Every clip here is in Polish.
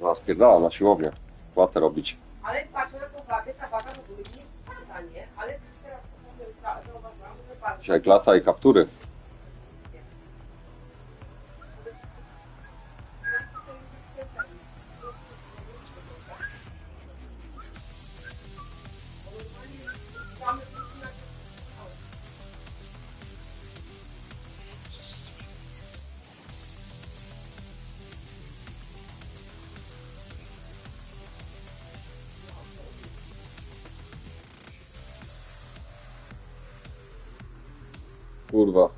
No, spierdala na siłownię. Płatę robić. Ale patrzę na tą wagę, ta waga w ogóle nie spada, nie? Ale teraz zauważyłam, że bardzo Dzisiaj klata i kaptury. Kurwa.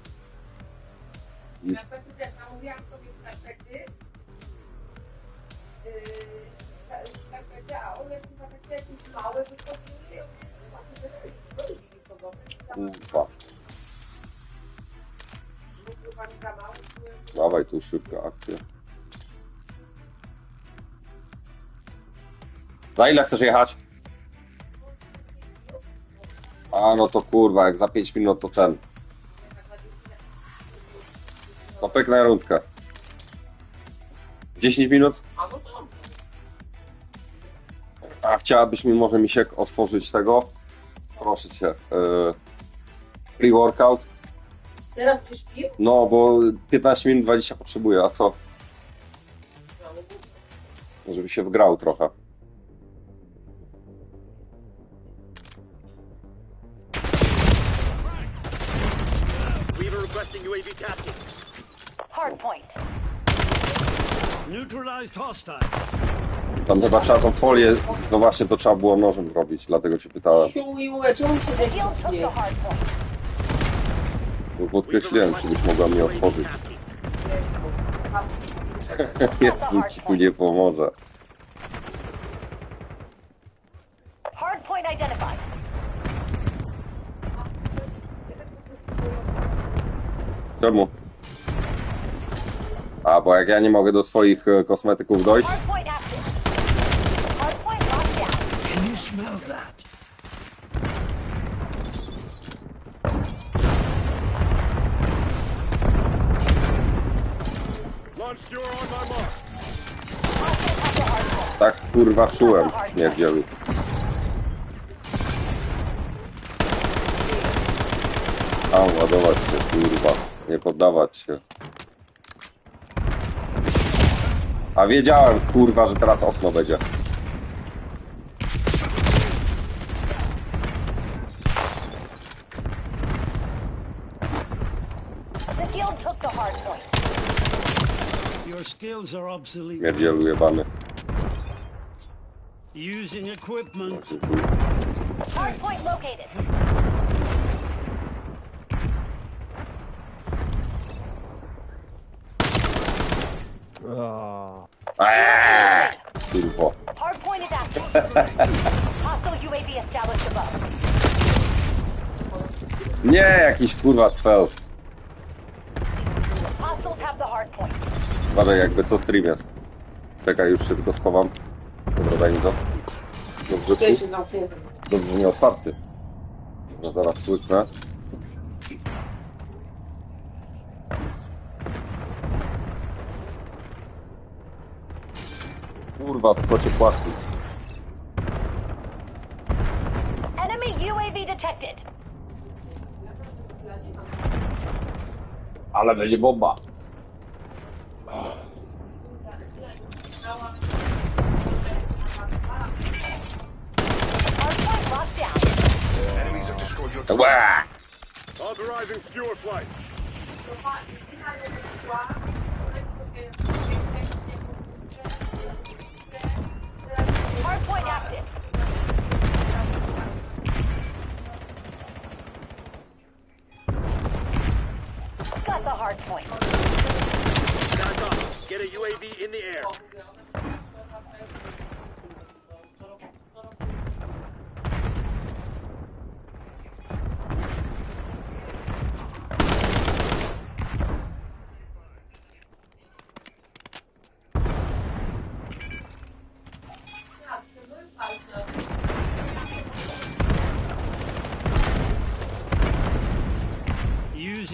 Na pewno też zamówiłam sobie skarpety. Yy, skarpety, a one chyba takie jakieś małe wychodziły. Ja mówię, "Zobaczcie, że to jest drogi kogo." Kurwa. Bo chyba nie Dawaj tu szybka akcja. Za ile chcesz jechać? A no to kurwa, jak za 5 minut to ten. Pyknę rundkę. 10 minut? A no chciałabyś mi może misiek otworzyć tego? Proszę cię. Yy, pre-workout? teraz będziesz pił? No, bo 15 minut 20 potrzebuję, a co? Żeby się wgrał trochę. Tam chyba trzeba tą folię, no właśnie to trzeba było nożem zrobić, dlatego cię pytałem. Bo podkreśliłem, czy byś mogła mnie otworzyć. Jezu, ci tu nie pomoże. Identified. Czemu? A, bo jak ja nie mogę do swoich e, kosmetyków dojść, tak kurwa czułem, śmierdzielu. A, ładować się, kurwa. Nie poddawać się. A wiedziałem, kurwa, że teraz okno będzie. Your skills are obsolete. Jebany. Using equipment. Hard point located. Eee, Kurwo. Hard point is active. Hostile UAV established above. Nie, jakiś kurwa cfel. Hostiles have the. Uważaj, jakby co stream jest. Czekaj, już szybko schowam. Dobra, daj mi to. Dobrze, Cześć, zamknięty. Dobrze, nie otwarty. No zaraz łyknę. Kurwa, to kocie płatki. Enemy UAV detected. Ale będzie bomba. Hard point locked down. Enemies have destroyed your Ła! Authorizing Stewart flight.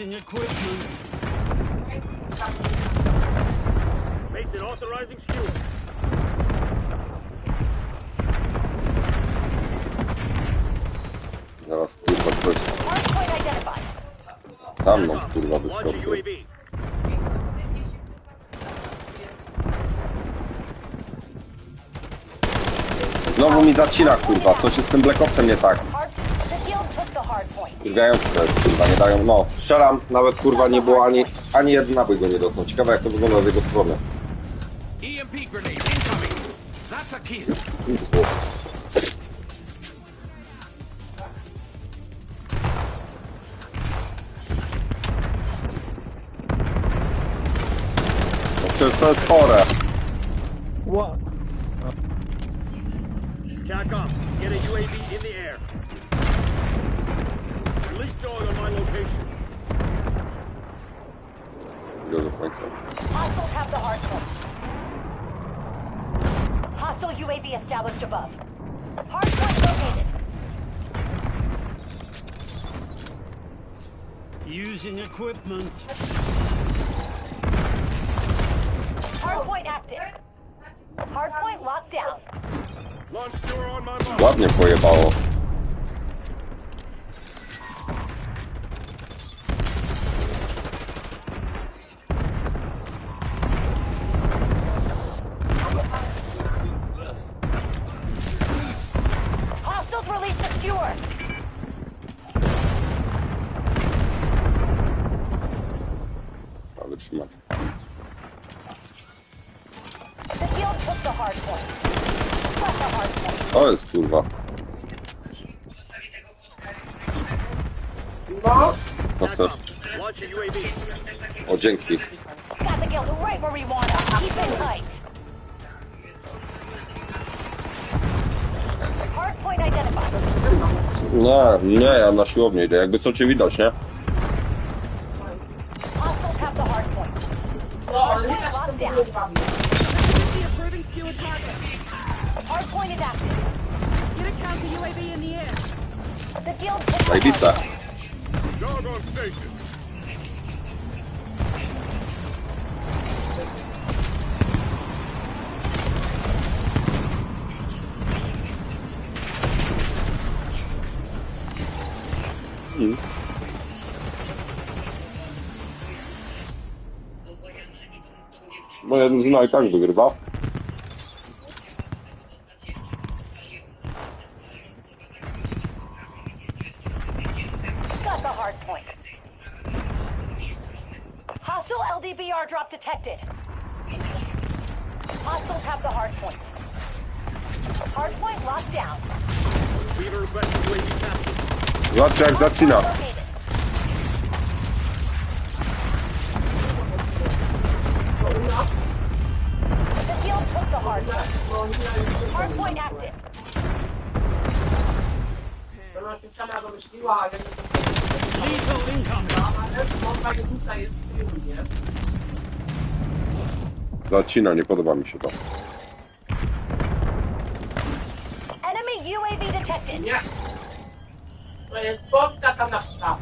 Requesting equipment. Mason authorizing fuel. Zaraz kurwa mną kurwa wyskoczył. Znowu mi zacina kurwa, coś jest z tym Black Opsem nie tak to jest, kurwa, nie dają, no. Strzelam, nawet, kurwa, nie było ani, ani jedna by go nie dotknął. Ciekawe, jak to wygląda z jego strony. EMP grenade incoming. That's a kill. No przecież to jest chore. Tack off. Get a UAV in the air. Release dog on my location. Go do końca. Hostiles have the hard point. Hostile UAV established above. Hard point located. Using equipment. Hard point active. Hard point locked down. Launch door on my mark. Ładnie pojebało. Point. To jest, kurwa. No, Co. O, dzięki. Nie, nie, ja na siłownię idę. Jakby co cię widać, nie? Ale widać to było z wami. Approving skewer target. Hard point is active. Get a counter UAV in the air. The guild took the Zajebiste. hard point. Dog on station. Moja drużyna i tak wygrywa. Got the hard point. Hostile LDBR drop detected. Hostiles have the hard point. Hard point locked down. Weaver requesting UAV task. Zobaczcie the hard point. Hard point active. Lethal incoming. Zacina, nie podoba mi się to. Enemy UAV detected. Nie. To jest na wstaw,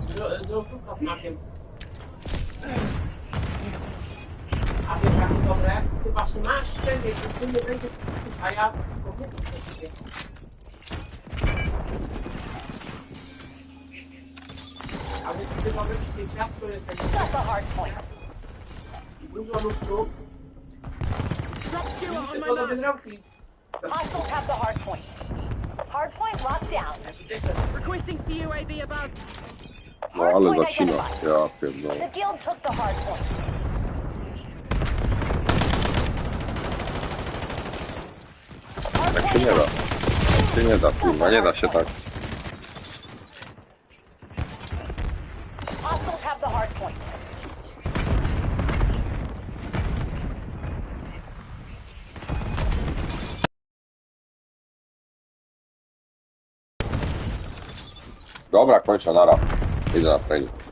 drożówka z makiem. A wiesz jakie dobre? Chyba się masz wszędzie, to ty nie będziesz kupić, a ja tylko kupię sobie. A więc ty mamy zdjęcia, które jest Got the hard point. dużo luftu, Drop skewer on my tylko do mark. wydrąki. Hostiles have the hard point. Hard point locked down. Ja ci też chcę. Requesting CUAV above. No Hard ale point zacina. identified. Ja pierdolę. The guild took the hard point. Hard Tak się point nie da. Tak się nie da, kurwa, nie da się tak. Hostiles have the hard point. Dobra, kończę, nara. Idę na trening.